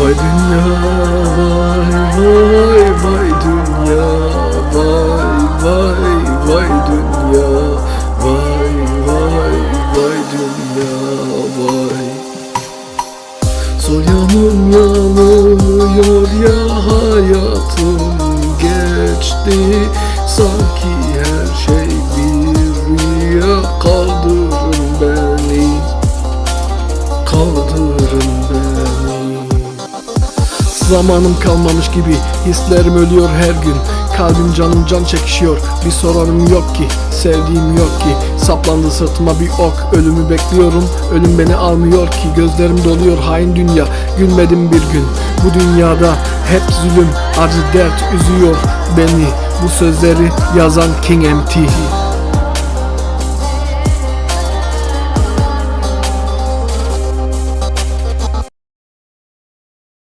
Vay dünya vay vay vay dünya Vay vay vay dünya Vay vay vay dünya vay. Sol yanım yanıyor ya hayatım geçti. Sanki her şey bir rüya kaldırın beni. Kaldırın Zamanım kalmamış gibi Hislerim ölüyor her gün. Kalbim canım can çekişiyor. Bir soranım yok ki Sevdiğim yok ki. Saplandı sırtıma bir ok Ölümü bekliyorum. Ölüm beni almıyor ki Gözlerim doluyor hain dünya. Gülmedim bir gün. Bu dünyada hep zulüm Acı dert üzüyor beni. Bu sözleri yazan King MT